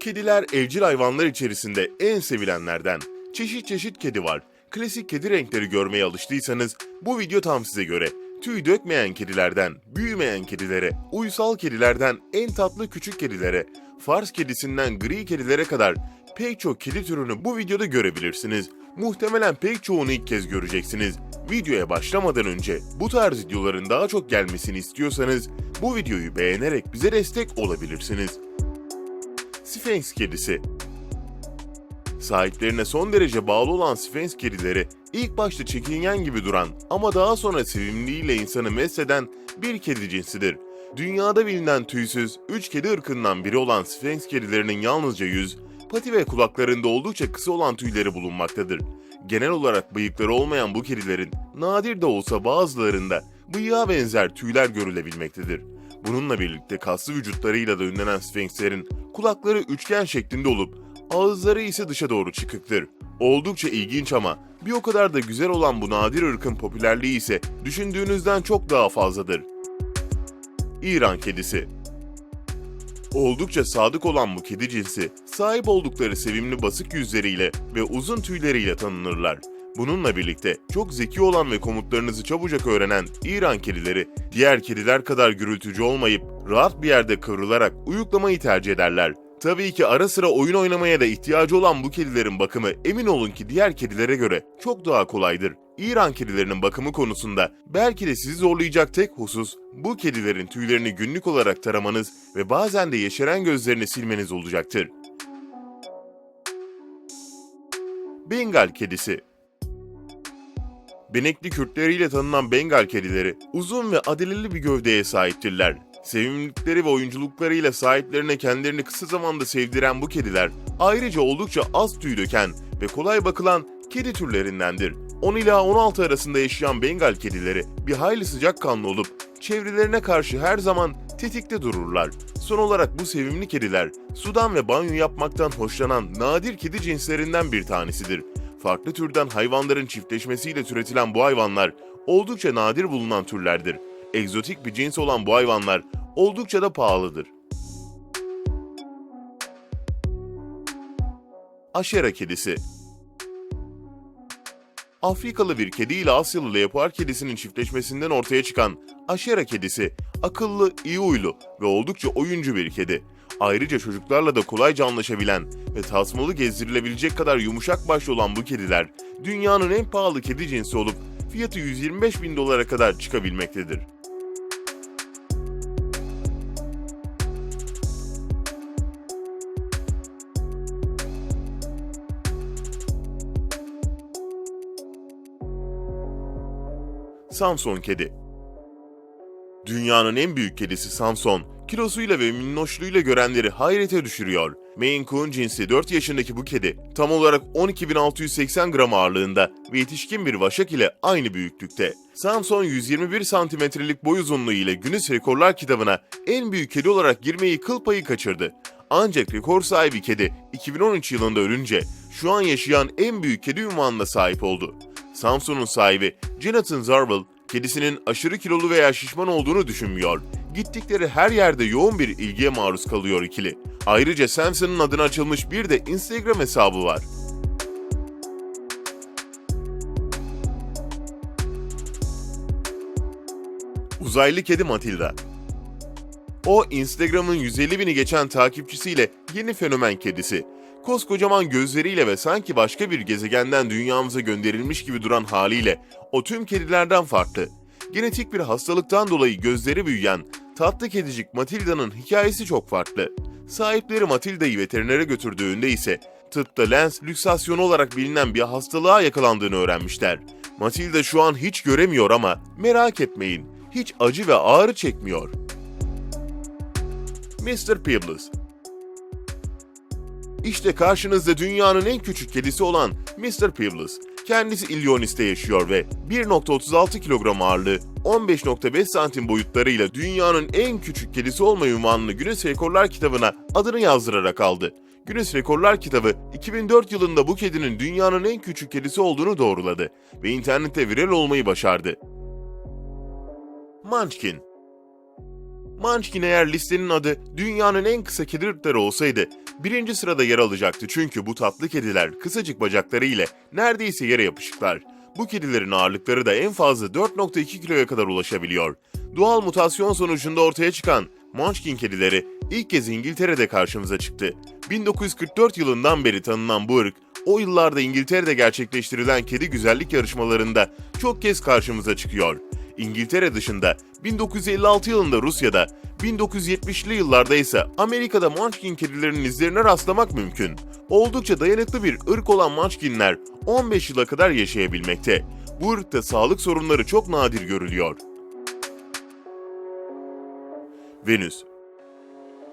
Kediler evcil hayvanlar içerisinde en sevilenlerden. Çeşit çeşit kedi var. Klasik kedi renkleri görmeye alıştıysanız bu video tam size göre. Tüy dökmeyen kedilerden, büyümeyen kedilere, uysal kedilerden en tatlı küçük kedilere, Fars kedisinden gri kedilere kadar pek çok kedi türünü bu videoda görebilirsiniz. Muhtemelen pek çoğunu ilk kez göreceksiniz. Videoya başlamadan önce bu tarz videoların daha çok gelmesini istiyorsanız bu videoyu beğenerek bize destek olabilirsiniz. Sphinx kedisi. Sahiplerine son derece bağlı olan Sphinx kedileri ilk başta çekingen gibi duran ama daha sonra sevimliliğiyle insanı mesleden bir kedi cinsidir. Dünyada bilinen tüysüz 3 kedi ırkından biri olan Sphinx kedilerinin yalnızca yüz, pati ve kulaklarında oldukça kısa olan tüyleri bulunmaktadır. Genel olarak bıyıkları olmayan bu kedilerin nadir de olsa bazılarında bıyığa benzer tüyler görülebilmektedir. Bununla birlikte kaslı vücutlarıyla da ünlenen Sphinxlerin kulakları üçgen şeklinde olup ağızları ise dışa doğru çıkıktır. Oldukça ilginç ama bir o kadar da güzel olan bu nadir ırkın popülerliği ise düşündüğünüzden çok daha fazladır. İran kedisi Oldukça sadık olan bu kedi cinsi, sahip oldukları sevimli basık yüzleriyle ve uzun tüyleriyle tanınırlar. Bununla birlikte çok zeki olan ve komutlarınızı çabucak öğrenen İran kedileri, diğer kediler kadar gürültücü olmayıp rahat bir yerde kıvrılarak uyuklamayı tercih ederler. Tabii ki ara sıra oyun oynamaya da ihtiyacı olan bu kedilerin bakımı emin olun ki diğer kedilere göre çok daha kolaydır. İran kedilerinin bakımı konusunda belki de sizi zorlayacak tek husus bu kedilerin tüylerini günlük olarak taramanız ve bazen de yeşeren gözlerini silmeniz olacaktır. Bengal kedisi Benekli kürkleriyle tanınan Bengal kedileri uzun ve adileli bir gövdeye sahiptirler. Sevimlilikleri ve oyunculuklarıyla sahiplerine kendilerini kısa zamanda sevdiren bu kediler ayrıca oldukça az tüy döken ve kolay bakılan kedi türlerindendir. 10 ila 16 arasında yaşayan Bengal kedileri bir hayli sıcakkanlı olup çevrelerine karşı her zaman tetikte dururlar. Son olarak bu sevimli kediler sudan ve banyo yapmaktan hoşlanan nadir kedi cinslerinden bir tanesidir. Farklı türden hayvanların çiftleşmesiyle türetilen bu hayvanlar oldukça nadir bulunan türlerdir. Egzotik bir cins olan bu hayvanlar oldukça da pahalıdır. Aşera kedisi Afrikalı bir kedi ile Asyalı leopar kedisinin çiftleşmesinden ortaya çıkan Aşera kedisi, akıllı, iyi huylu ve oldukça oyuncu bir kedi. Ayrıca çocuklarla da kolayca anlaşabilen ve tasmalı gezdirilebilecek kadar yumuşak başlı olan bu kediler, dünyanın en pahalı kedi cinsi olup fiyatı 125 bin dolara kadar çıkabilmektedir. Samson kedi. Dünyanın en büyük kedisi Samson, kilosuyla ve minnoşluğuyla görenleri hayrete düşürüyor. Maine Coon cinsi 4 yaşındaki bu kedi, tam olarak 12.680 gram ağırlığında ve yetişkin bir vaşak ile aynı büyüklükte. Samson 121 santimetrelik boy uzunluğu ile Guinness Rekorlar kitabına en büyük kedi olarak girmeyi kıl payı kaçırdı. Ancak rekor sahibi kedi 2013 yılında ölünce şu an yaşayan en büyük kedi ünvanına sahip oldu. Samson'un sahibi Jonathan Zarwell, kedisinin aşırı kilolu veya şişman olduğunu düşünmüyor. Gittikleri her yerde yoğun bir ilgiye maruz kalıyor ikili. Ayrıca Samson'ın adına açılmış bir de Instagram hesabı var. Uzaylı kedi Matilda o Instagram'ın 150 bini geçen takipçisiyle yeni fenomen kedisi. Koskocaman gözleriyle ve sanki başka bir gezegenden dünyamıza gönderilmiş gibi duran haliyle o tüm kedilerden farklı. Genetik bir hastalıktan dolayı gözleri büyüyen tatlı kedicik Matilda'nın hikayesi çok farklı. Sahipleri Matilda'yı veterinere götürdüğünde ise tıpta lens lüksasyonu olarak bilinen bir hastalığa yakalandığını öğrenmişler. Matilda şu an hiç göremiyor ama merak etmeyin, hiç acı ve ağrı çekmiyor. Mr. Peebles. İşte karşınızda dünyanın en küçük kedisi olan Mr. Peebles. Kendisi Illinois'te yaşıyor ve 1.36 kilogram ağırlığı, 15.5 santim boyutlarıyla dünyanın en küçük kedisi olma ünvanını Guinness Rekorlar kitabına adını yazdırarak aldı. Guinness Rekorlar kitabı 2004 yılında bu kedinin dünyanın en küçük kedisi olduğunu doğruladı ve internette viral olmayı başardı. Munchkin Munchkin eğer listenin adı dünyanın en kısa kedi ırkları olsaydı birinci sırada yer alacaktı çünkü bu tatlı kediler kısacık bacakları ile neredeyse yere yapışıklar. Bu kedilerin ağırlıkları da en fazla 4.2 kiloya kadar ulaşabiliyor. Doğal mutasyon sonucunda ortaya çıkan Munchkin kedileri ilk kez İngiltere'de karşımıza çıktı. 1944 yılından beri tanınan bu ırk, o yıllarda İngiltere'de gerçekleştirilen kedi güzellik yarışmalarında çok kez karşımıza çıkıyor. İngiltere dışında 1956 yılında Rusya'da, 1970'li yıllarda ise Amerika'da Munchkin kedilerinin izlerine rastlamak mümkün. Oldukça dayanıklı bir ırk olan Munchkinler 15 yıla kadar yaşayabilmekte. Bu ırkta sağlık sorunları çok nadir görülüyor. Venüs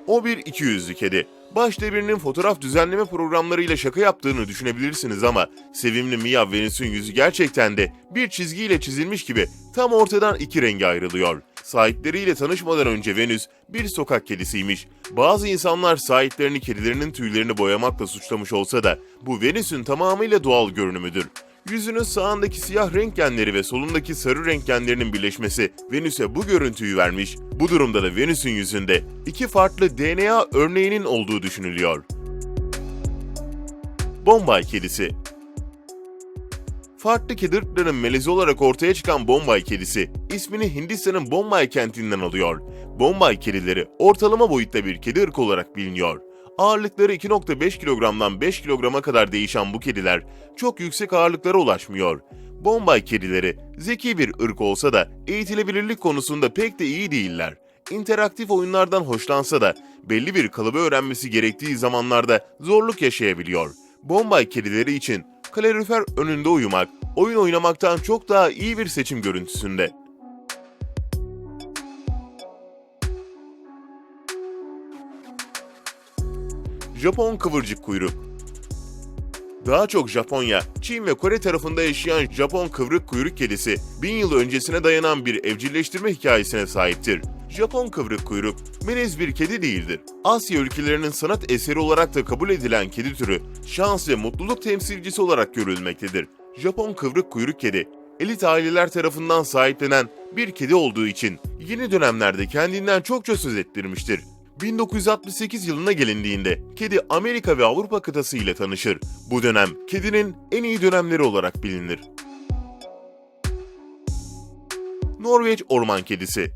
O bir iki yüzlü kedi. Başta birinin fotoğraf düzenleme programlarıyla şaka yaptığını düşünebilirsiniz ama sevimli Mia Venüs'ün yüzü gerçekten de bir çizgiyle çizilmiş gibi tam ortadan iki renge ayrılıyor. Sahipleriyle tanışmadan önce Venüs bir sokak kedisiymiş. Bazı insanlar sahiplerini kedilerinin tüylerini boyamakla suçlamış olsa da bu Venüs'ün tamamıyla doğal görünümüdür. Yüzünün sağındaki siyah renk genleri ve solundaki sarı renk genlerinin birleşmesi Venüs'e bu görüntüyü vermiş. Bu durumda da Venüs'ün yüzünde iki farklı DNA örneğinin olduğu düşünülüyor. Bombay kedisi Farklı kedi ırklarının melezi olarak ortaya çıkan Bombay kedisi, ismini Hindistan'ın Bombay kentinden alıyor. Bombay kedileri ortalama boyutta bir kedi ırkı olarak biliniyor. Ağırlıkları 2.5 kilogramdan 5 kilograma kadar değişen bu kediler çok yüksek ağırlıklara ulaşmıyor. Bombay kedileri zeki bir ırk olsa da eğitilebilirlik konusunda pek de iyi değiller. İnteraktif oyunlardan hoşlansa da belli bir kalıbı öğrenmesi gerektiği zamanlarda zorluk yaşayabiliyor. Bombay kedileri için kalorifer önünde uyumak, oyun oynamaktan çok daha iyi bir seçim görüntüsünde. Japon kıvırcık kuyruk daha çok Japonya, Çin ve Kore tarafında yaşayan Japon kıvrık kuyruk kedisi, bin yıl öncesine dayanan bir evcilleştirme hikayesine sahiptir. Japon kıvrık kuyruk, melez bir kedi değildir. Asya ülkelerinin sanat eseri olarak da kabul edilen kedi türü, şans ve mutluluk temsilcisi olarak görülmektedir. Japon kıvrık kuyruk kedi, elit aileler tarafından sahiplenen bir kedi olduğu için yeni dönemlerde kendinden çokça söz ettirmiştir. 1968 yılına gelindiğinde kedi Amerika ve Avrupa kıtası ile tanışır. Bu dönem kedinin en iyi dönemleri olarak bilinir. Norveç orman kedisi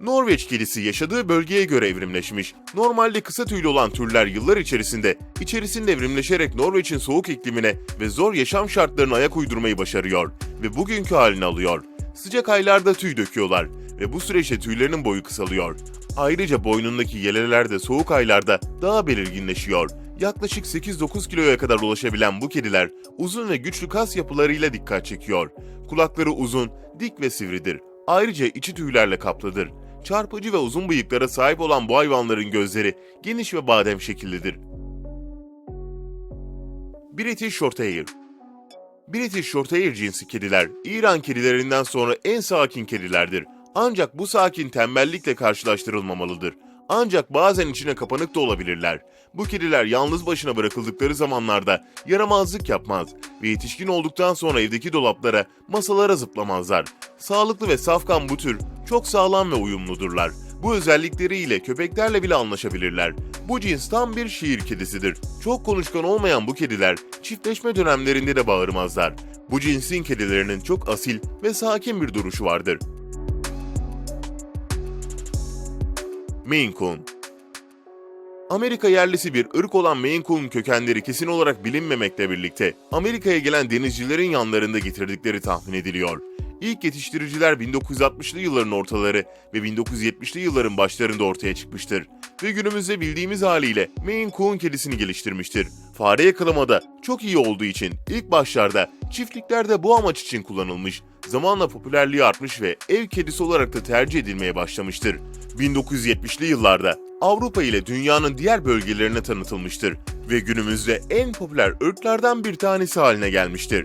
Norveç kedisi yaşadığı bölgeye göre evrimleşmiş. Normalde kısa tüylü olan türler yıllar içerisinde içerisinde evrimleşerek Norveç'in soğuk iklimine ve zor yaşam şartlarına ayak uydurmayı başarıyor ve bugünkü halini alıyor. Sıcak aylarda tüy döküyorlar ve bu süreçte tüylerinin boyu kısalıyor. Ayrıca boynundaki yeleler de soğuk aylarda daha belirginleşiyor. Yaklaşık 8-9 kiloya kadar ulaşabilen bu kediler uzun ve güçlü kas yapılarıyla dikkat çekiyor. Kulakları uzun, dik ve sivridir. Ayrıca içi tüylerle kaplıdır. Çarpıcı ve uzun bıyıklara sahip olan bu hayvanların gözleri geniş ve badem şekillidir. British Shorthair British Shorthair cinsi kediler, İran kedilerinden sonra en sakin kedilerdir. Ancak bu sakin tembellikle karşılaştırılmamalıdır. Ancak bazen içine kapanık da olabilirler. Bu kediler yalnız başına bırakıldıkları zamanlarda yaramazlık yapmaz ve yetişkin olduktan sonra evdeki dolaplara, masalara zıplamazlar. Sağlıklı ve safkan bu tür çok sağlam ve uyumludurlar. Bu özellikleriyle köpeklerle bile anlaşabilirler. Bu cins tam bir şiir kedisidir. Çok konuşkan olmayan bu kediler çiftleşme dönemlerinde de bağırmazlar. Bu cinsin kedilerinin çok asil ve sakin bir duruşu vardır. Maine Coon Amerika yerlisi bir ırk olan Maine Coon kökenleri kesin olarak bilinmemekle birlikte Amerika'ya gelen denizcilerin yanlarında getirdikleri tahmin ediliyor. İlk yetiştiriciler 1960'lı yılların ortaları ve 1970'li yılların başlarında ortaya çıkmıştır ve günümüzde bildiğimiz haliyle Maine Coon kedisini geliştirmiştir. Fare yakalamada çok iyi olduğu için ilk başlarda çiftliklerde bu amaç için kullanılmış, zamanla popülerliği artmış ve ev kedisi olarak da tercih edilmeye başlamıştır. 1970'li yıllarda Avrupa ile dünyanın diğer bölgelerine tanıtılmıştır ve günümüzde en popüler ırklardan bir tanesi haline gelmiştir.